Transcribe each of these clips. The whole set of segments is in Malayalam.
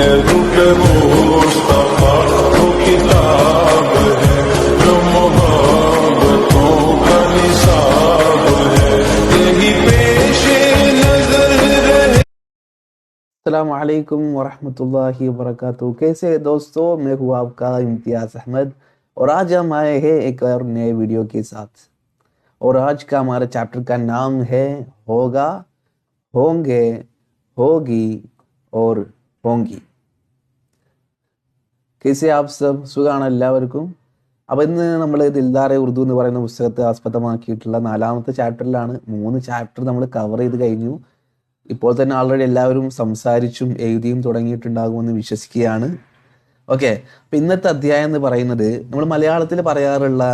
रूप मुस्तफ़ा वो किताब जो मोहब्बतों का निसाब यही पेश नज़र रहे अस्सलाम वालेकुम वरहमतुल्लाहि वबरकातुहू कैसे दोस्तों? मैं हूँ आपका इम्तियाज़ अहमद और आज हम आए हैं एक और नए वीडियो के साथ। और आज का हमारे चैप्टर का नाम है, होगा, होंगे, होगी और होंगी। കേസെ ആപ് സബ് സുഖമാണ് എല്ലാവർക്കും. അപ്പോൾ ഇന്ന് നമ്മൾ ദിൽദാറെ ഉറുദു എന്ന് പറയുന്ന പുസ്തകത്തെ ആസ്പദമാക്കിയിട്ടുള്ള നാലാമത്തെ ചാപ്റ്ററിലാണ്. മൂന്ന് ചാപ്റ്റർ നമ്മൾ കവർ ചെയ്ത് കഴിഞ്ഞു. ഇപ്പോൾ തന്നെ ആൾറെഡി എല്ലാവരും സംസാരിച്ചും എഴുതിയും തുടങ്ങിയിട്ടുണ്ടാകുമെന്ന് വിശ്വസിക്കുകയാണ്. ഓക്കെ അപ്പം ഇന്നത്തെ അധ്യായം എന്ന് പറയുന്നത് നമ്മൾ മലയാളത്തിൽ പറയാറുള്ള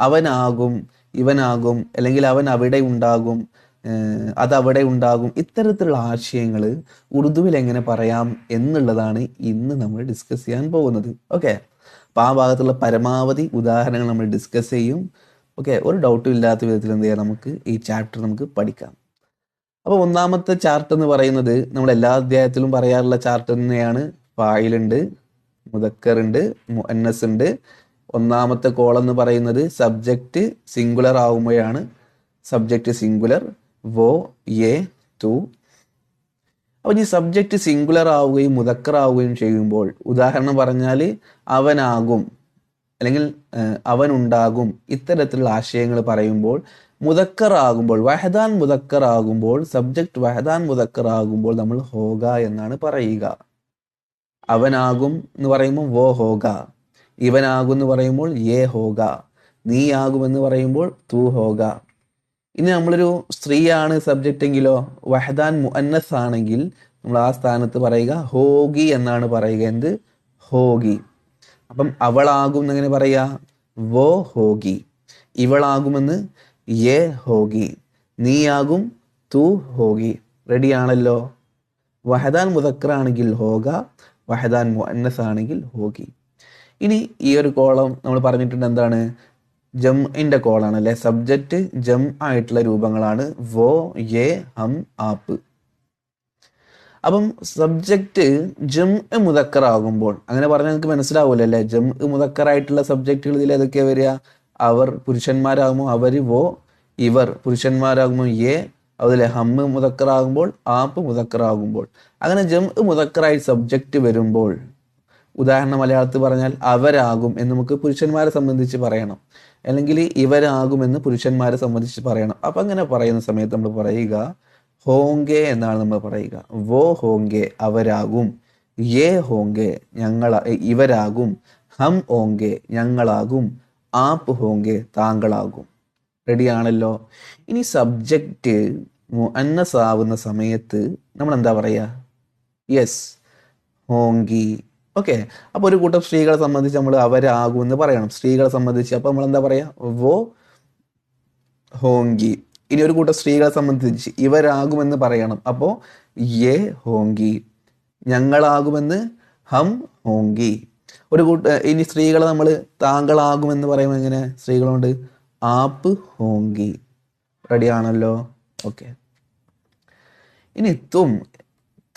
അവനാകും ഇവനാകും അല്ലെങ്കിൽ അവൻ അവിടെ ഉണ്ടാകും ഏഹ്, അത് അവിടെ ഉണ്ടാകും. ഇത്തരത്തിലുള്ള ആശയങ്ങൾ ഉറുദുവിൽ എങ്ങനെ പറയാം എന്നുള്ളതാണ് ഇന്ന് നമ്മൾ ഡിസ്കസ് ചെയ്യാൻ പോകുന്നത്. ഓക്കെ അപ്പോൾ ആ ഭാഗത്തുള്ള പരമാവധി ഉദാഹരണങ്ങൾ നമ്മൾ ഡിസ്കസ് ചെയ്യും. ഓക്കെ ഒരു ഡൗട്ടും ഇല്ലാത്ത വിധത്തിൽ എന്ത് ചെയ്യാം? നമുക്ക് ഈ ചാപ്റ്റർ നമുക്ക് പഠിക്കാം. അപ്പോൾ ഒന്നാമത്തെ ചാർട്ട് എന്ന് പറയുന്നത് നമ്മൾ എല്ലാ അധ്യായത്തിലും പറയാറുള്ള ചാർട്ട് തന്നെയാണ്. ഫായിലുണ്ട് മുതക്കറുണ്ട് മുഅന്നസ് ഉണ്ട് ഒന്നാമത്തെ കോളം എന്ന് പറയുന്നത് സബ്ജക്റ്റ് സിംഗുലർ ആവുമ്പോഴാണ്. സബ്ജക്റ്റ് സിംഗുലർ വോ യെ തു. അപ്പോൾ ഈ സബ്ജക്റ്റ് സിംഗുലർ ആവുകയും മുതക്കർ ആവുകയും ചെയ്യുമ്പോൾ ഉദാഹരണം പറഞ്ഞാൽ അവനാകും അല്ലെങ്കിൽ അവനുണ്ടാകും ഇത്തരത്തിലുള്ള ആശയങ്ങൾ പറയുമ്പോൾ മുതക്കർ ആകുമ്പോൾ വഹദാൻ മുതക്കർ ആകുമ്പോൾ സബ്ജക്റ്റ് വഹദാൻ മുതക്കർ ആകുമ്പോൾ നമ്മൾ ഹോഗ എന്നാണ് പറയുക. അവനാകും എന്ന് പറയുമ്പോൾ വോ ഹോഗ. ഇവനാകും എന്ന് പറയുമ്പോൾ യേ ഹോഗ. നീ ആകുമെന്ന് പറയുമ്പോൾ തൂ ഹോഗ. ഇനി നമ്മളൊരു സ്ത്രീയാണ് സബ്ജക്റ്റ് എങ്കിലോ വഹദാൻ മുഅന്നസ് ആണെങ്കിൽ നമ്മൾ ആ സ്ഥാനത്ത് പറയുക ഹോഗി എന്നാണ് പറയുക. എന്ത്? ഹോഗി. അപ്പം അവളാകും എന്നങ്ങനെ പറയാ വോ ഹോഗി. ഇവളാകുമെന്ന്? യേ ഹോഗി. നീയാകും? തു ഹോഗി. റെഡിയാണല്ലോ വഹദാൻ മുതക്കർ ആണെങ്കിൽ ഹോഗ വഹദാൻ മുഅന്നസ് ആണെങ്കിൽ ഹോഗി. ഇനി ഈ ഒരു കോളം നമ്മൾ പറഞ്ഞിട്ടുണ്ട് എന്താണ്? ജംഇന്റെ കോളാണ് അല്ലെ? സബ്ജക്റ്റ് ജം ആയിട്ടുള്ള രൂപങ്ങളാണ്. വോ എ ഹം ആപ്പ്. അപ്പം സബ്ജക്റ്റ് ജം മുതക്കർ ആകുമ്പോൾ അങ്ങനെ പറഞ്ഞാൽ നിങ്ങൾക്ക് മനസ്സിലാവൂല അല്ലെ? ജം മുതക്കർ ആയിട്ടുള്ള സബ്ജക്റ്റുകൾ ഇതിൽ ഏതൊക്കെയാ വരിക? അവർ പുരുഷന്മാരാകുമ്പോൾ അവർ വോ ഇവർ. പുരുഷന്മാരാകുമ്പോൾ യേ. അതുപോലെ ഹമ്മ് മുതക്കറാകുമ്പോൾ ആപ്പ് മുതക്കറാകുമ്പോൾ അങ്ങനെ ജം മുതക്കറായി സബ്ജക്റ്റ് വരുമ്പോൾ ഉദാഹരണം മലയാളത്തിൽ പറഞ്ഞാൽ അവരാകും എന്ന് നമുക്ക് പുരുഷന്മാരെ സംബന്ധിച്ച് പറയണം. അല്ലെങ്കിൽ ഇവരാകും എന്ന് പുരുഷന്മാരെ സംബന്ധിച്ച് പറയണം. അപ്പം അങ്ങനെ പറയുന്ന സമയത്ത് നമ്മൾ പറയുക ഹോങ്കെ എന്നാണ് നമ്മൾ പറയുക. വോ ഹോങ്കെ അവരാകും. യേ ഹോങ്കെ ഞങ്ങൾ ഇവരാകും. ഹം ഓങ്കെ ഞങ്ങളാകും. ആപ്പ് ഹോങ്കെ താങ്കളാകും. റെഡിയാണല്ലോ? ഇനി സബ്ജക്റ്റ് അന്നസാവുന്ന സമയത്ത് നമ്മൾ എന്താ പറയുക യെസ്. ഹോങ്കി. ഓക്കെ. അപ്പോൾ ഒരു കൂട്ടം സ്ത്രീകളെ സംബന്ധിച്ച് നമ്മൾ അവരാകും എന്ന് പറയണം. സ്ത്രീകളെ സംബന്ധിച്ച് അപ്പോൾ നമ്മൾ എന്താ പറയുക വോ ഹോങ്കി. ഇനി ഒരു കൂട്ടം സ്ത്രീകളെ സംബന്ധിച്ച് ഇവരാകുമെന്ന് പറയണം. അപ്പോൾ എ ഹോങ്കി. ഞങ്ങളാകുമെന്ന് ഹം ഹോങ്കി. ഒരു കൂട്ട ഇനി സ്ത്രീകളെ നമ്മൾ താങ്കളാകുമെന്ന് പറയുമ്പോൾ എങ്ങനെ? സ്ത്രീകളുണ്ട് ആപ്പ് ഹോങ്കി. റെഡി ആണല്ലോ? ഓക്കെ. ഇനി തും.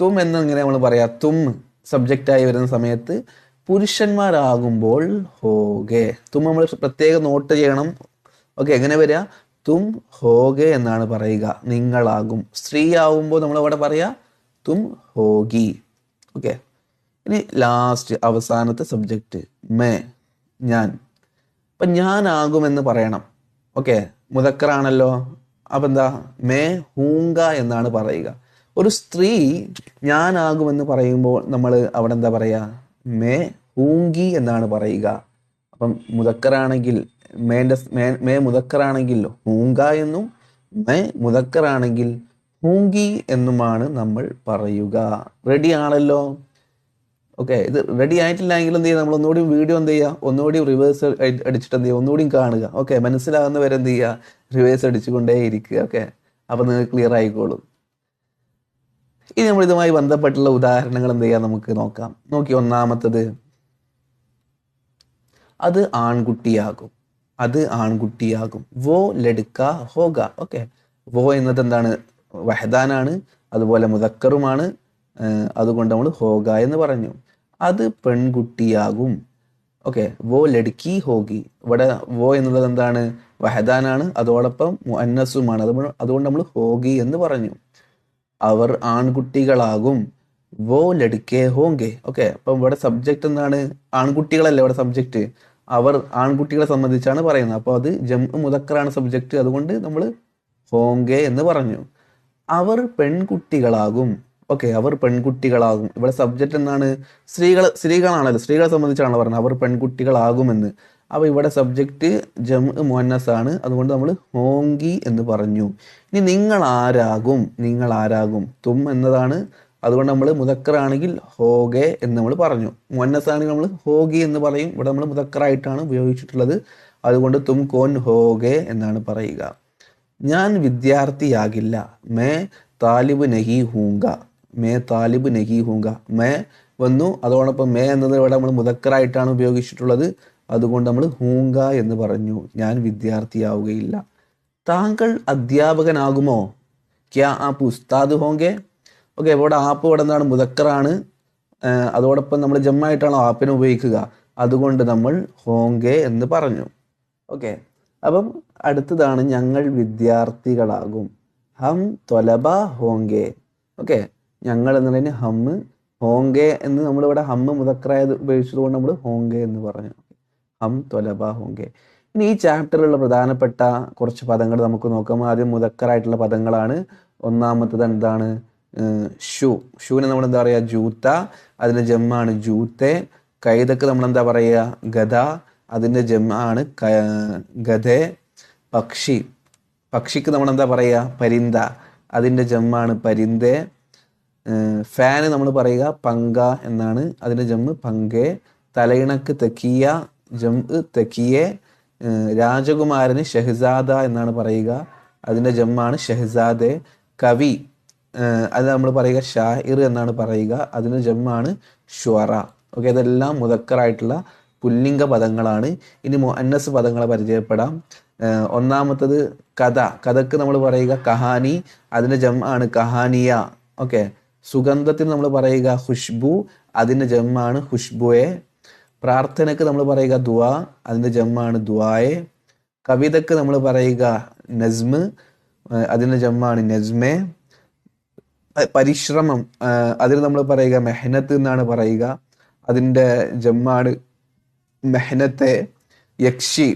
തും എന്ന് ഇങ്ങനെ നമ്മൾ പറയാം? തും. സബ്ജക്റ്റായി വരുന്ന സമയത്ത് പുരുഷന്മാരാകുമ്പോൾ ഹോഗെ തും നമ്മൾ പ്രത്യേകം നോട്ട് ചെയ്യണം. ഓക്കെ എങ്ങനെ വരിക? തും ഹോഗെ എന്നാണ് പറയുക. നിങ്ങളാകും. സ്ത്രീ ആകുമ്പോൾ നമ്മൾ അവിടെ പറയാ തും ഹോഗി. ഓക്കെ ഇനി ലാസ്റ്റ് അവസാനത്തെ സബ്ജക്റ്റ് മേ ഞാൻ. അപ്പം ഞാനാകുമെന്ന് പറയണം. ഓക്കെ മുതക്കറാണല്ലോ അപ്പം എന്താ മേ ഹൂങ്ക എന്നാണ് പറയുക. ഒരു സ്ത്രീ ഞാനാകുമെന്ന് പറയുമ്പോൾ നമ്മൾ അവിടെ എന്താ പറയുക മേ ഹൂങ്കി എന്നാണ് പറയുക. അപ്പം മുതക്കറാണെങ്കിൽ മേന്റെ മേ മേ മുതക്കറാണെങ്കിൽ ഹൂങ്ക എന്നും മേ മുതക്കറാണെങ്കിൽ ഹൂങ്കി എന്നുമാണ് നമ്മൾ പറയുക. റെഡി ആണല്ലോ? ഓക്കെ ഇത് റെഡി ആയിട്ടില്ല എങ്കിൽ എന്ത് ചെയ്യുക? നമ്മൾ ഒന്നുകൂടി വീഡിയോ എന്ത് ചെയ്യുക? ഒന്നുകൂടി റിവേഴ്സ് അടിച്ചിട്ട് എന്ത് ചെയ്യുക? ഒന്നുകൂടി കാണുക. ഓക്കെ മനസ്സിലാകുന്നവരെന്ത് ചെയ്യുക? റിവേഴ്സ് അടിച്ചുകൊണ്ടേ ഇരിക്കുക ഓക്കെ അപ്പം നിങ്ങൾക്ക് ക്ലിയർ ആയിക്കോളും. ഇനി നമ്മൾ ഇതുമായി ബന്ധപ്പെട്ടുള്ള ഉദാഹരണങ്ങൾ എന്ത് ചെയ്യാം? നമുക്ക് നോക്കാം. നോക്കി ഒന്നാമത്തത് അത് ആൺകുട്ടിയാകും. അത് ആൺകുട്ടിയാകും. വോ ലടുക്ക ഹോഗ. ഓക്കെ. വോ എന്നത് എന്താണ്? വഹദാനാണ്. അതുപോലെ മുതക്കറുമാണ് അതുകൊണ്ട് നമ്മൾ ഹോഗ എന്ന് പറഞ്ഞു. അത് പെൺകുട്ടിയാകും. ഓക്കെ. വോ ലടുക്കി ഹോഗി. ഇവിടെ വോ എന്നുള്ളത് എന്താണ്? വഹദാനാണ്. അതോടൊപ്പം മുഅന്നസുമാണ്. അത് അതുകൊണ്ട് നമ്മൾ ഹോഗി എന്ന് പറഞ്ഞു. അവർ ആൺകുട്ടികളാകും. വോ ലടുക്കേ ഹോങ്കെ. ഓക്കെ അപ്പം ഇവിടെ സബ്ജക്റ്റ് എന്താണ്? ആൺകുട്ടികളല്ലേ ഇവിടെ സബ്ജക്റ്റ് അവർ ആൺകുട്ടികളെ സംബന്ധിച്ചാണ് പറയുന്നത്. അപ്പോൾ അത് ജം മുതക്കറാണ് സബ്ജക്റ്റ് അതുകൊണ്ട് നമ്മൾ ഹോങ്കെ എന്ന് പറഞ്ഞു. അവർ പെൺകുട്ടികളാകും. ഓക്കെ അവർ പെൺകുട്ടികളാകും. ഇവിടെ സബ്ജക്റ്റ് എന്താണ്? സ്ത്രീകൾ സ്ത്രീകളാണല്ലോ. സ്ത്രീകളെ സംബന്ധിച്ചാണല്ലോ പറഞ്ഞത്. അവർ പെൺകുട്ടികളാകുമെന്ന്. അപ്പോൾ ഇവിടെ സബ്ജക്റ്റ് ജം മുഹന്നസ് ആണ് അതുകൊണ്ട് നമ്മൾ ഹോങ്കി എന്ന് പറഞ്ഞു. ഇനി നിങ്ങൾ ആരാകും? നിങ്ങൾ ആരാകും? തും എന്നതാണ്. അതുകൊണ്ട് നമ്മൾ മുതക്കറാണെങ്കിൽ ഹോഗെ എന്ന് നമ്മൾ പറഞ്ഞു. മുഹന്നസ് ആണെങ്കിൽ നമ്മൾ ഹോഗി എന്ന് പറയും. ഇവിടെ നമ്മൾ മുതക്കറായിട്ടാണ് ഉപയോഗിച്ചിട്ടുള്ളത്. അതുകൊണ്ട് തും കോൻ ഹോഗെ എന്നാണ് പറയുക. ഞാൻ വിദ്യാർത്ഥിയാകില്ല. മേ താലിബ് നഹി ഹൂങ്ക. മേ താലിബ് നഹി ഹൂങ്ക. മേ വന്നു. അതോടൊപ്പം മേ എന്നത് ഇവിടെ നമ്മൾ മുതക്കറായിട്ടാണ് ഉപയോഗിച്ചിട്ടുള്ളത്. അതുകൊണ്ട് നമ്മൾ ഹൂങ്ക എന്ന് പറഞ്ഞു ഞാൻ വിദ്യാർത്ഥിയാവുകയില്ല. താങ്കൾ അധ്യാപകനാകുമോ? ക്യാ ആപ്പ് ഉസ്താദ് ഹോങ്കെ? ഓക്കെ ഇവിടെ ആപ്പ് ഇവിടെ എന്താണ് മുതക്കറാണ് അതോടൊപ്പം നമ്മൾ ജമ്മായിട്ടാണ് ആപ്പിനെ ഉപയോഗിക്കുക? അതുകൊണ്ട് നമ്മൾ ഹോങ്കെ എന്ന് പറഞ്ഞു. ഓക്കെ അപ്പം അടുത്തതാണ് ഞങ്ങൾ വിദ്യാർത്ഥികളാകും. ഹം തൊലബ ഹോങ്കെ. ഓക്കെ ഞങ്ങൾ എന്നതിന് ഹം ഹോങ്കെ എന്ന് നമ്മളിവിടെ ഹമ്മ് മുതക്കറായത് ഉപയോഗിച്ചതുകൊണ്ട് നമ്മൾ ഹോങ്കെ എന്ന് പറഞ്ഞു. ഹം തൊലബ ഹോങ്കെ. ഇനി ഈ ചാപ്റ്ററിലുള്ള പ്രധാനപ്പെട്ട കുറച്ച് പദങ്ങൾ നമുക്ക് നോക്കാം. ആദ്യം മുതക്കറായിട്ടുള്ള പദങ്ങളാണ്. ഒന്നാമത്തത് എന്താണ്? ഷൂ ഷൂവിനെ നമ്മൾ എന്താ പറയുക ജൂത്ത. അതിന്റെ ജമ്മാണ് ജൂത്തെ. കൈതക്ക് നമ്മൾ എന്താ പറയുക ഗത അതിന്റെ ജമ്മാണ് ഗതെ പക്ഷി. പക്ഷിക്ക് നമ്മൾ എന്താ പറയുക പരിന്ത. അതിന്റെ ജമ്മാണ് പരിന്തേ. ഫാന് നമ്മൾ പറയുക പങ്ക എന്നാണ്. അതിന്റെ ജമ്മ് പങ്കെ. തലയിണക്ക് തെക്കിയ. ജം തെക്കിയെ രാജകുമാരന് ഷെഹ്സാദ എന്നാണ് പറയുക. അതിന്റെ ജമ്മാണ് ഷെഹ്സാദെ. കവി അത് നമ്മൾ പറയുക ഷാഹിർ എന്നാണ് പറയുക. അതിന് ജമ്മാണ് ഷ്വറ ഓക്കെ ഇതെല്ലാം മുതക്കറായിട്ടുള്ള പുല്ലിംഗ പദങ്ങളാണ്. ഇനി മുഅന്നസ് പദങ്ങളെ പരിചയപ്പെടാം. ഒന്നാമത്തത് കഥ. കഥക്ക് നമ്മൾ പറയുക കഹാനി. അതിന്റെ ജമ്മാണ് കഹാനിയ. ഓക്കെ സുഗന്ധത്തിന് നമ്മൾ പറയുക ഖുഷ്ബു. അതിന്റെ ജമ്മാണ് ഖുഷ്ബുയെ പ്രാർത്ഥനയ്ക്ക് നമ്മൾ പറയുക ദുആ അതിന്റെ ജമ്മാണ് ദുആയെ. കവിതക്ക് നമ്മൾ പറയുക നസ്മ് അതിന്റെ ജമ്മാണ് നസ്മെ പരിശ്രമം അതിന് നമ്മൾ പറയുക മെഹനത്ത് എന്നാണ് പറയുക. അതിന്റെ ജമ്മാണ് മെഹനത്തെ യക്ഷി.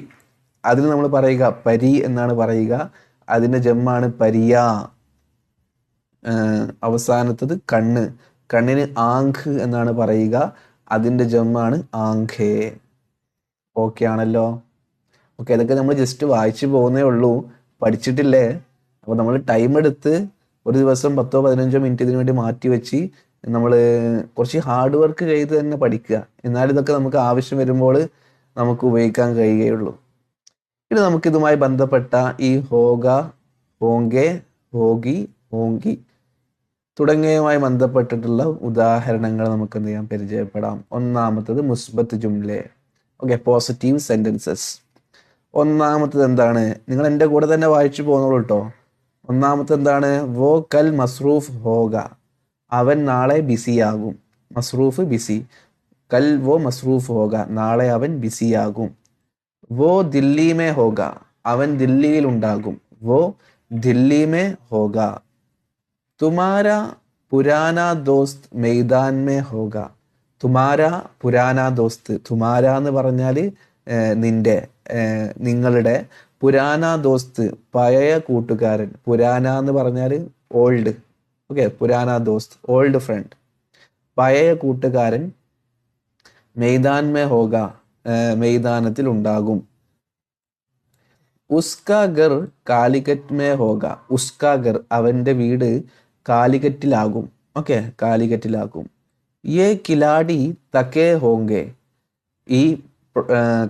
അതിന് നമ്മൾ പറയുക പരി എന്നാണ് പറയുക. അതിന്റെ ജമ്മാണ് പരിയ. അവസാനത്തത് കണ്ണ്. കണ്ണിന് ആങ്ക് എന്നാണ് പറയുക. അതിന്റെ ജമ്മാണ് ആങ്കേ ഓക്കെ ആണല്ലോ. ഓക്കെ ഇതൊക്കെ നമ്മൾ ജസ്റ്റ് വായിച്ചു പോകുന്നേ ഉള്ളൂ. പഠിച്ചിട്ടില്ലേ? അപ്പോൾ നമ്മൾ ടൈം എടുത്ത് ഒരു ദിവസം പത്തോ പതിനഞ്ചോ മിനിറ്റ് ഇതിനു വേണ്ടി മാറ്റി വെച്ച് നമ്മൾ കുറച്ച് ഹാർഡ് വർക്ക് ചെയ്ത് തന്നെ പഠിക്കുക. എന്നാൽ ഇതൊക്കെ നമുക്ക് ആവശ്യം വരുമ്പോൾ നമുക്ക് ഉപയോഗിക്കാൻ കഴിയുകയുള്ളൂ. ഇനി നമുക്കിതുമായി ബന്ധപ്പെട്ട ഈ ഹോഗ ഹോങ്കെ ഹോഗി ഹോങ്കി തുടങ്ങിയവയുമായി ബന്ധപ്പെട്ടിട്ടുള്ള ഉദാഹരണങ്ങൾ നമുക്ക് എന്ത് ചെയ്യാം പരിചയപ്പെടാം. ഒന്നാമത്തത് മുസ്ബത്ത് ജുംലെ. ഓക്കെ പോസിറ്റീവ് സെന്റൻസസ് ഒന്നാമത്തത് എന്താണ്? നിങ്ങൾ എന്റെ കൂടെ തന്നെ വായിച്ചു പോകുന്നുള്ളൂ കേട്ടോ ഒന്നാമത്തെ എന്താണ്? വോ കൽ മസ്റൂഫ് ഹോഗ. അവൻ നാളെ ബിസിയാകും. മസ്റൂഫ് ബിസി. കൽ വോ മസ്റൂഫ് ഹോഗ. നാളെ അവൻ ബിസിയാകും. വോ ദില്ലി മേ ഹോഗ. അവൻ ദില്ലിയിൽ ഉണ്ടാകും. വോ ദില്ലി മേ ഹോഗ. തുമാര പുരാന ദോസ്ത് മെയ്താൻമേ ഹോക തുമാര പുരാന ദോസ്ത്. തുമാര എന്ന് പറഞ്ഞാൽ നിന്റെ നിങ്ങളുടെ പുരാന ദോസ്ത് പഴയ കൂട്ടുകാരൻ. പുരാന എന്ന് പറഞ്ഞാൽ ഓൾഡ്. ഓക്കെ പുരാന ദോസ്ത് ഓൾഡ് ഫ്രണ്ട്. പഴയ കൂട്ടുകാരൻ മെയ്താൻമേ ഹോക മെയ്താനത്തിൽ ഉണ്ടാകും. ഉസ്കാ ഗർ കാലിക്കറ്റ് മേ ഹോഗ. ഉസ്കാ ഗർ അവന്റെ വീട് കാലിക്കറ്റിലാകും ഓക്കെ കാലിക്കറ്റിലാകും ഏ കിലാടി തക്കേ ഹോങ്കെ. ഈ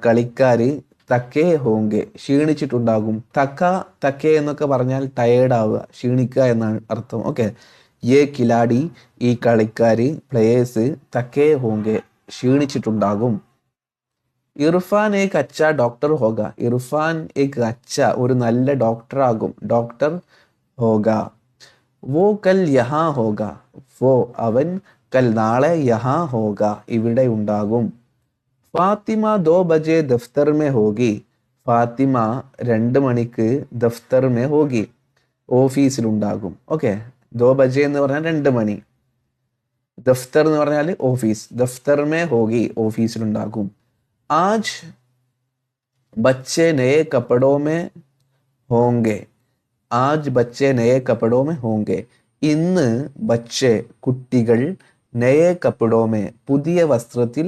കളിക്കാർ തക്കേ ഹോങ്കെ ക്ഷീണിച്ചിട്ടുണ്ടാകും. തക്ക തക്കേ എന്നൊക്കെ പറഞ്ഞാൽ ടയേർഡ് ആവുക ക്ഷീണിക്കുക എന്നാണ് അർത്ഥം. ഓക്കെ ഏ കിലാടി ഈ കളിക്കാർ പ്ലേയേഴ്സ് തക്കേ ഹോങ്കെ ക്ഷീണിച്ചിട്ടുണ്ടാകും. ഇർഫാൻ ഏക്ക് അച്ച ഡോക്ടർ ഹോഗ. ഇർഫാൻ ഏക്ക് അച്ച ഒരു നല്ല ഡോക്ടർ ആകും. ഡോക്ടർ ഹോഗ. വോ കൽ യഹാ ഹോക വോ അവൻ കൽ നാളെ യഹാ ഹോക ഇവിടെ ഉണ്ടാകും. ഫാത്തിമ ദോ ബജെ ദഫ്തർ മേ ഹോഗി. ഫാത്തിമ രണ്ട് മണിക്ക് ദഫ്തർ മേ ഹോഗി. ഓഫീസിലുണ്ടാകും ഓക്കെ ദോ ബജെ എന്ന് പറഞ്ഞാൽ രണ്ട് മണി. ദഫ്തർ എന്ന് പറഞ്ഞാൽ ഓഫീസ് ദഫ്തർ മേ ഹോഗി ഓഫീസിലുണ്ടാകും ആജ് ബച്ചെ നേ കപ്പടോ മേ ഹോങ്കെ. ആജ് ബച്ചെ നയെ കപ്പടോമെ ഹോങ്കെ. ഇന്ന് ബച്ചെ കുട്ടികൾ നയെ കപ്പടോമെ പുതിയ വസ്ത്രത്തിൽ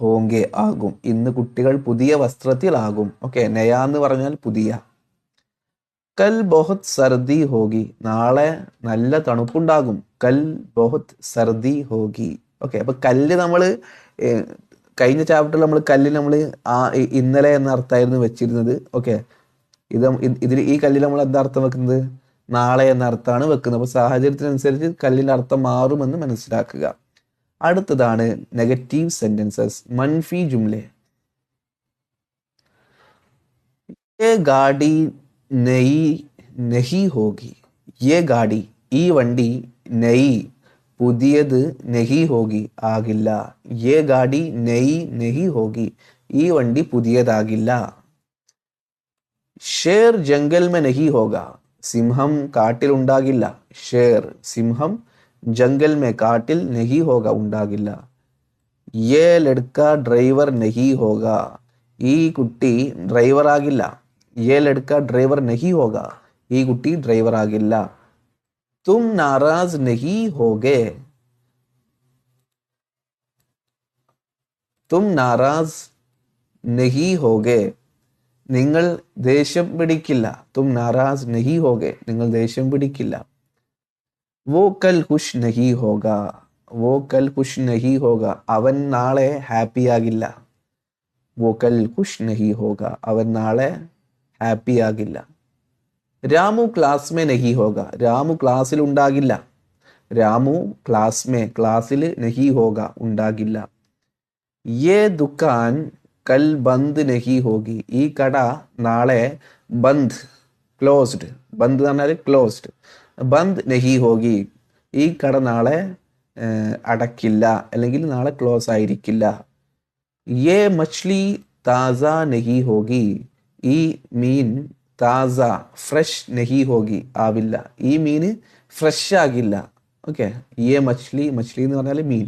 ഹോങ്കെ ആകും. ഇന്ന് കുട്ടികൾ പുതിയ വസ്ത്രത്തിൽ ആകും. ഓക്കെ നയ എന്ന് പറഞ്ഞാൽ പുതിയ. കൽ ബോഹത് സർദി ഹോഗി. നാളെ നല്ല തണുപ്പുണ്ടാകും. കൽ ബോഹത് സർദി ഹോഗി. ഓക്കെ അപ്പൊ കല്ല് നമ്മൾ കഴിഞ്ഞ ചാപ്റ്റർ നമ്മൾ കല്ല് നമ്മൾ ആ ഇന്നലെ എന്ന അർത്ഥമായിരുന്നു വെച്ചിരുന്നത്. ഓക്കെ ഇത് ഇതിൽ ഈ കല്ലിൽ നമ്മൾ എന്താ അർത്ഥം വെക്കുന്നത്? നാളെ എന്ന അർത്ഥമാണ് വെക്കുന്നത്. അപ്പോൾ സാഹചര്യത്തിനനുസരിച്ച് കല്ലിന്റെ അർത്ഥം മാറുമെന്ന് മനസ്സിലാക്കുക. അടുത്തതാണ് നെഗറ്റീവ് സെന്റൻസസ് മൻഫി ജുംലെ. ഗാഡി നെയ് നെഹി ഹോഗി. യേ ഗാഡി ഈ വണ്ടി നെയ് പുതിയത് നെഹി ഹോഗി ആകില്ല. യേ ഗാഡി നെയ് നെഹി ഹോഗി ഈ വണ്ടി പുതിയതാകില്ല. ഷേർ ജംഗൽ മെ നഹി ഹോഗ സിംഹം കാട്ടിൽ ഉണ്ടാകില്ല ഷേർ സിംഹം ജംഗൽ മെ കാട്ടിൽ നഹി ഹോഗ ഉണ്ടാകില്ല യേ ലഡ്ക ഡ്രൈവർ നഹി ഹോഗ ഈ കുട്ടി ഡ്രൈവർ ആകില്ല യേ ലഡ്ക ഡ്രൈവർ നഹി ഹോഗ ഈ കുട്ടി ഡ്രൈവർ ആകില്ല തും നാരാസ് നഹി ഹോഗെ തും നാരാസ് നഹി ഹോഗെ നിങ്ങൾ ദേഷ്യം പിടിക്കില്ല. തും നാരാസ് നഹി ഹോഗെ. നിങ്ങൾ ദേഷ്യം പിടിക്കില്ല. വോ കൽ ഖുഷ് നഹി ഹോഗ. വോ കൽ ഖുഷ് നഹി ഹോഗ. അവൻ നാളെ ഹാപ്പി ആകില്ല വോ കൽ ഖുഷ് നഹി ഹോഗ. അവൻ നാളെ ഹാപ്പി ആകില്ല രാമു ക്ലാസ് മേ നഹി ഹോഗ. രാമു ക്ലാസ്സിൽ ഉണ്ടാകില്ല. രാമു ക്ലാസ് മേ ക്ലാസ്സിൽ നഹി ഹോഗ ഉണ്ടാകില്ല. യേ ദുക്കാൻ കൽ ബന്ദ് നഹി ഹോഗി. ഈ കട നാളെ ബന്ദ് ക്ലോസ്ഡ് ബന്ദ് എന്ന് പറഞ്ഞാൽ ക്ലോസ്ഡ് ബന്ദ് നഹി ഹോഗി. ഈ കട നാളെ അടക്കില്ല. അല്ലെങ്കിൽ നാളെ ക്ലോസ് ആയിരിക്കില്ല. യേ മച്ച്ലി താസ നഹി ഹോഗി. ഈ മീൻ താസ ഫ്രഷ് നഹി ഹോഗി ആവില്ല. ഈ മീൻ ഫ്രഷ് ആകില്ല. ഓക്കെ. യേ മച്ച്ലി മച്ച്ലി എന്ന് പറഞ്ഞാൽ മീൻ.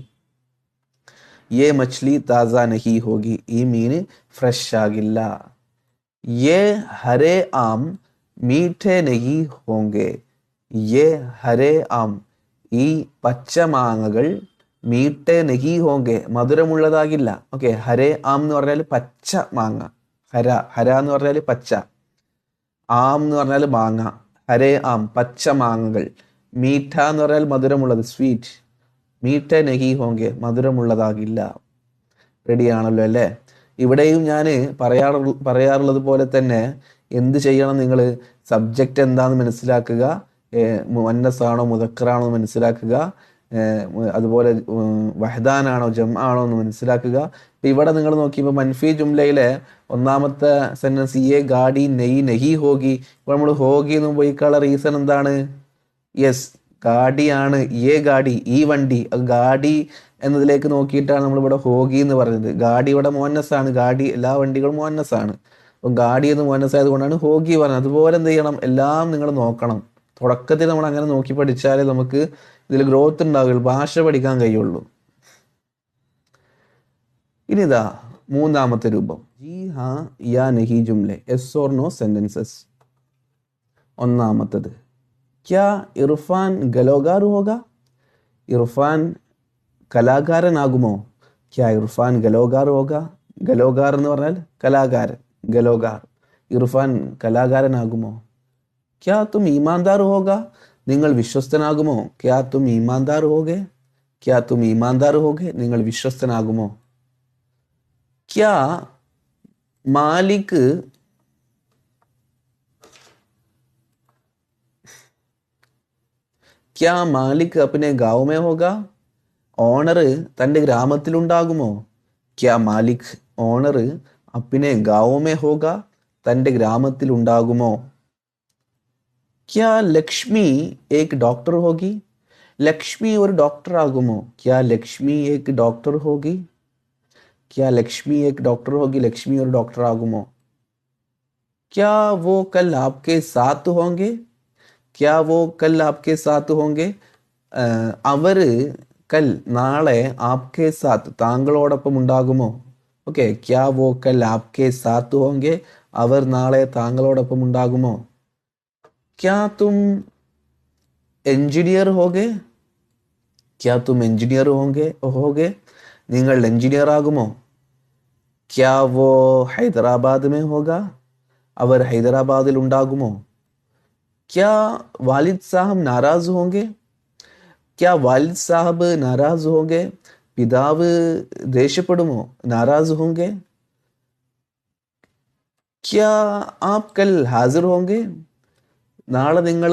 യേ മച്ച്ലി താസ നഹി ഹോഗി ഈ മീന് ഫ്രഷ് ആകില്ല യേ ഹരേ ആം മീഠെ നഹി ഹോങ്കെ യേ ഹരേ ആം ഈ പച്ചമാങ്ങകൾ മീട്ടെ നെഹി ഹോങ്കെ മധുരമുള്ളതാകില്ല ഓക്കെ ഹരേ ആം എന്ന് പറഞ്ഞാൽ പച്ച മാങ്ങ ഹര ഹര എന്ന് പറഞ്ഞാൽ പച്ച ആം എന്ന് പറഞ്ഞാൽ മാങ്ങ ഹരേ ആം പച്ച മാങ്ങകൾ മീഠ എന്ന് പറഞ്ഞാൽ മധുരമുള്ളത് സ്വീറ്റ് മീഠ നഹി ഹോങ്കെ മധുരമുള്ളതാകില്ല. റെഡിയാണല്ലോ അല്ലേ? ഇവിടെയും ഞാൻ പറയാറു പറയാറുള്ളത് പോലെ തന്നെ എന്ത് ചെയ്യണം നിങ്ങൾ സബ്ജക്റ്റ് എന്താണെന്ന് മനസ്സിലാക്കുക മന്നസ്സാണോ മുതക്കറാണോ മനസ്സിലാക്കുക അതുപോലെ വഹദാനാണോ ജം ആണോ എന്ന് മനസ്സിലാക്കുക. ഇപ്പൊ ഇവിടെ നിങ്ങൾ നോക്കിയപ്പോൾ മൻഫി ജുംലയിലെ ഒന്നാമത്തെ സെന്റൻസ് എ ഗാഡി നെയ് നെഹി ഹോഗി ഇപ്പോൾ നമ്മൾ ഹോഗി എന്ന് പോയിക്കാനുള്ള റീസൺ എന്താണ്? യെസ്. ഗാഡിയാണ് ഏ ഗാഡി ഈ വണ്ടി. ഗാഡി എന്നതിലേക്ക് നോക്കിയിട്ടാണ് നമ്മളിവിടെ ഹോഗി എന്ന് പറയുന്നത്. ഗാഡി ഇവിടെ മോന്നസാണ്. ഗാഡി എല്ലാ വണ്ടികളും മോന്നസാണ്. അപ്പം ഗാഡി എന്ന് മോന്നസ് ആയതുകൊണ്ടാണ് ഹോഗി പറഞ്ഞത്. അതുപോലെ എന്ത് ചെയ്യണം? എല്ലാം നിങ്ങൾ നോക്കണം. തുടക്കത്തിൽ നമ്മൾ അങ്ങനെ നോക്കി പഠിച്ചാലേ നമുക്ക് ഇതിൽ ഗ്രോത്ത് ഉണ്ടാവുകയുള്ളൂ. ഭാഷ പഠിക്കാൻ കഴിയുള്ളൂ. ഇനി ഇതാ മൂന്നാമത്തെ രൂപം. ജി ഹാ യാ നഹി ജുംലെ. Yes or no sentences. ഒന്നാമത്തത്. ക്യാ ഇർഫാൻ ഗലോഗാർ ഹോഗ ഇർഫാൻ കലാകാരനാകുമോ ക്യാ ഇർഫാൻ ഗലോഗാർ ഹോഗ ഗലോഗാർ എന്ന് പറഞ്ഞാൽ കലാകാരൻ ഗലോഗാർ। ഇർഫാൻ കലാകാരനാകുമോ ക്യാ തും ഈമാൻദാർ ഹോഗ നിങ്ങൾ വിശ്വസ്തനാകുമോ? ക്യാ തും ഈമാൻദാർ ഹോഗെ ക്യാ തും ഈമാൻദാർ ഹോഗെ നിങ്ങൾ വിശ്വസ്തനാകുമോ? ക്യാ മാലിക് ക്യാ മാലിക് അപ്പിനെ ഗാവ് മേ ഹോഗ ഓണർ തൻ്റെ ഗ്രാമത്തിലുണ്ടാകുമോ ക്യാ മാലിക് ഓണർ അപ്പിനെ ഗാവ് മേ ഹോഗ തൻ്റെ ഗ്രാമത്തിലുണ്ടാകുമോ ക്യാ ലക്ഷ്മി ഏക് ഡോക്ടർ ഹോഗി ലക്ഷ്മി ഒരു ഡോക്ടർ ആകുമോ ക്യാ ലക്ഷ്മി ഏക് ഡോക്ടർ ഹോഗി ക്യാ ലക്ഷ്മി ഏക് ഡോക്ടർ ഹോഗി ലക്ഷ്മി ഒരു ഡോക്ടർ ആകുമോ क्या वो कल आपके साथ होंगे क्या वो कल आपके साथ होंगे ഏഹ് അവര് കൽ നാളെ ആപ്കെ സാത്ത് താങ്കളോടൊപ്പം ഉണ്ടാകുമോ ഓക്കെ ക്യാ വോ കൽ ആപ്കെ സാത്ത് ഹോങ്കെ അവർ നാളെ താങ്കളോടൊപ്പം ഉണ്ടാകുമോ ക്യാ തും എഞ്ചിനീയർ ഹോകെ ക്യാ തും എഞ്ചിനീയർ ഹോങ്കെ ഹോകെ നിങ്ങൾ എഞ്ചിനീയർ ആകുമോ ക്യാ വോ ഹൈദരാബാദ് മേ ഹോഗ അവർ ഹൈദരാബാദിൽ ഉണ്ടാകുമോ ക്യാ വാലിദ് സാഹബ് നാരാസ് ഹോങ്കെ ക്യാ വാലിദ് സാഹബ് നാരാസ് ഹോങ്കെ പിതാവ് ദേഷ്യപ്പെടുമോ നാരാസ് ഹോങ്കെ ക്യാ ആപ് കൽ ഹാസിർ ഹോങ്കെ നാളെ നിങ്ങൾ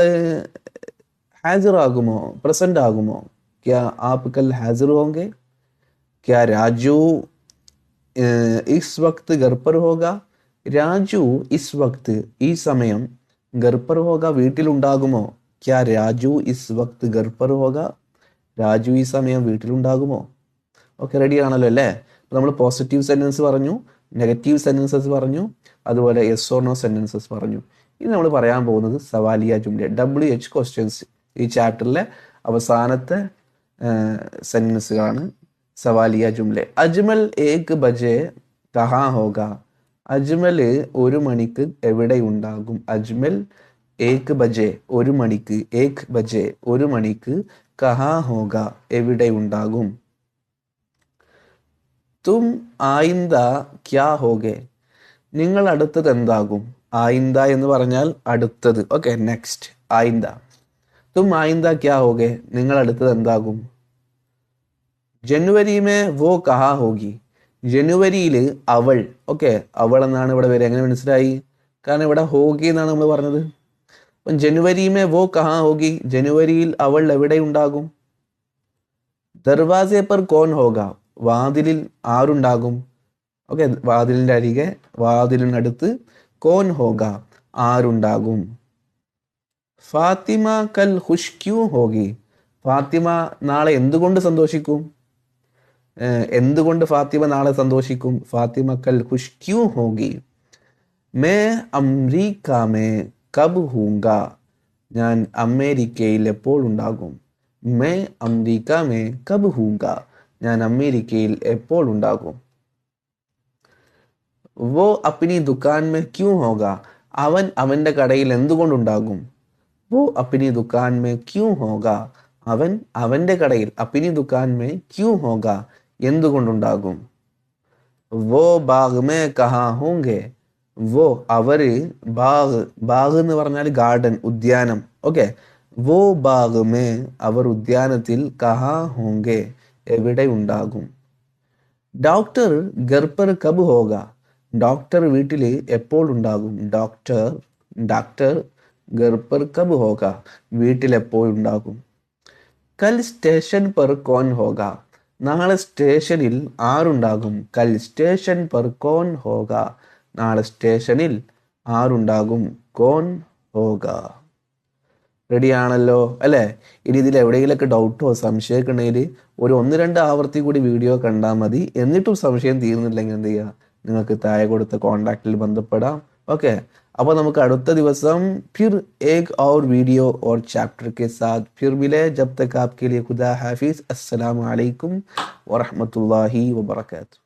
ഹാസിർ ആകുമോ പ്രസന്റ് ആകുമോ ക്യാ ആപ് കൽ ഹാസിർ ഹോങ്കെ ക്യാ രാജു ഏഹ്, ഇസ് വക്ത് घर पर होगा രാജു ഇസ് വക്ത് ഈ സമയം घर पर होगा വീട്ടിലുണ്ടാകുമോ ക്യാ രാജു ഇസ് വക്ത് घर पर होगा രാജു ഈ സമയം വീട്ടിലുണ്ടാകുമോ ഓക്കെ റെഡി ആണല്ലോ അല്ലേ നമ്മൾ പോസിറ്റീവ് സെന്റൻസ് പറഞ്ഞു നെഗറ്റീവ് സെന്റൻസസ് പറഞ്ഞു അതുപോലെ യെസ് ഓർ നോ സെന്റൻസസ് പറഞ്ഞു ഇനി നമ്മൾ പറയാൻ പോകുന്നത് സവാലിയ ജുംല ഡബ്ല്യു എച്ച് ക്വസ്റ്റ്യൻസ് ഈ ചാപ്റ്ററിലെ അവസാനത്തെ സെന്റൻസുകളാണ് സവാലിയ ജുംലെ അജ്മൽ ഏക് ബജെ കഹാ ഹോഗ അജ്മൽ ഒരു മണിക്ക് എവിടെ ഉണ്ടാകും? അജ്മൽ ഏക് ബജെ ഒരു മണിക്ക് ഏക് ബജെ ഒരു മണിക്ക് കഹാ ഹോഗ എവിടെ ഉണ്ടാകും? തും ആയിന്ത ക്യാ ഹോഗെ? നിങ്ങൾ അടുത്തത് എന്താകും? ആയിന്ത എന്ന് പറഞ്ഞാൽ അടുത്തത്. Okay next. ആയിന്ത തും ആയിന്ത ക്യാ ഹോഗെ? നിങ്ങൾ അടുത്തത് എന്താകും? ജനുവരി മേ വോ കഹാ ഹോഗി? ജനുവരിയിൽ അവൾ ഓക്കെ അവൾ എന്നാണ് ഇവിടെ വരിക. എങ്ങനെ മനസ്സിലായി? കാരണം ഇവിടെ ഹോഗി എന്നാണ് നമ്മൾ പറഞ്ഞത്. അപ്പം ജനുവരി മേ വോ കഹാ ഹോഗി? ജനുവരിയിൽ അവൾ എവിടെ ഉണ്ടാകും? ദർവാസെ പർ കോൺ ഹോഗ? വാതിലിൽ ആരുണ്ടാകും? ഓക്കെ വാതിലിന്റെ അരികെ വാതിലിനടുത്ത് കോൻ ഹോഗ ആരുണ്ടാകും? ഫാത്തിമ കൽ ഹുഷ്ക്യൂ ഹോഗി. ഫാത്തിമ നാളെ എന്തുകൊണ്ട് സന്തോഷിക്കും? എന്തുകൊണ്ട് ഫാത്തിമ നാളെ സന്തോഷിക്കും? ഫാത്തിമ കൽ ഖുഷ് ക്യൂ ഹോഗി? മേ അമ്രീക്ക മേ കബ് ഹൂങ്ക. ഞാൻ അമേരിക്കയിൽ എപ്പോൾ ഉണ്ടാകും? മേ അമ്രീക്ക മേ കബ് ഹൂങ്ക. ഞാൻ അമേരിക്കയിൽ എപ്പോൾ ഉണ്ടാകും? വോ അപ്പിനി ദുക്കാൻ മേ ക്യൂ ഹോഗ? അവൻ അവന്റെ കടയിൽ എന്തുകൊണ്ടുണ്ടാകും വോ അപ്പിനി ദുക്കാൻ മേ ക്യൂ ഹോഗ? അവൻ അവന്റെ കടയിൽ അപ്പിനി ദുക്കാൻ മേ ക്യൂ ഹോഗ? എന്തുകൊണ്ടുണ്ടാകും? വോ ബാഗ് മേ കഹാ ഹോങ്കെ. വോ അവർ ബാഗ് ബാഗ് എന്ന് പറഞ്ഞാൽ ഗാർഡൻ ഉദ്യാനം. ഓക്കെ? വോ ബാഗ് മേ അവർ ഉദ്യാനത്തിൽ കഹാ ഹോങ്കെ എവിടെ ഉണ്ടാകും? ഡോക്ടർ ഗർഭർ കബ് ഹോക ഡോക്ടർ വീട്ടിൽ എപ്പോൾ ഉണ്ടാകും? ഡോക്ടർ ഡോക്ടർ ഗർഭർ കബ് ഹോക വീട്ടിൽ എപ്പോൾ ഉണ്ടാകും? കൽ സ്റ്റേഷൻ പർ കോൻ ഹോഗ. നാളെ സ്റ്റേഷനിൽ ആരുണ്ടാകും കൽ സ്റ്റേഷൻ പർ കോൺ ഹോക നാളെ സ്റ്റേഷനിൽ ആരുണ്ടാകും കോൺ ഹോക റെഡി ആണല്ലോ അല്ലേ? ഇനി ഇതിൽ എവിടെയെങ്കിലൊക്കെ ഡൗട്ടോ സംശയമൊക്കെ ഉണ്ടെങ്കിൽ ഒരു ഒന്ന് രണ്ട് ആവർത്തി കൂടി വീഡിയോ കണ്ടാൽ മതി. എന്നിട്ടും സംശയം തീർന്നില്ലെങ്കിൽ എന്ത് ചെയ്യുക? നിങ്ങൾക്ക് താഴെ കൊടുത്ത കോണ്ടാക്റ്റിൽ ബന്ധപ്പെടാം. ഓക്കെ അപ്പോൾ നമുക്ക് അടുത്ത ദിവസം फिर एक और वीडियो और चैप्टर के साथ फिर मिले जब तक आपके लिए खुदा हाफिज अस्सलाम वालेकुम वरहमतुल्लाहि वबरकातुहू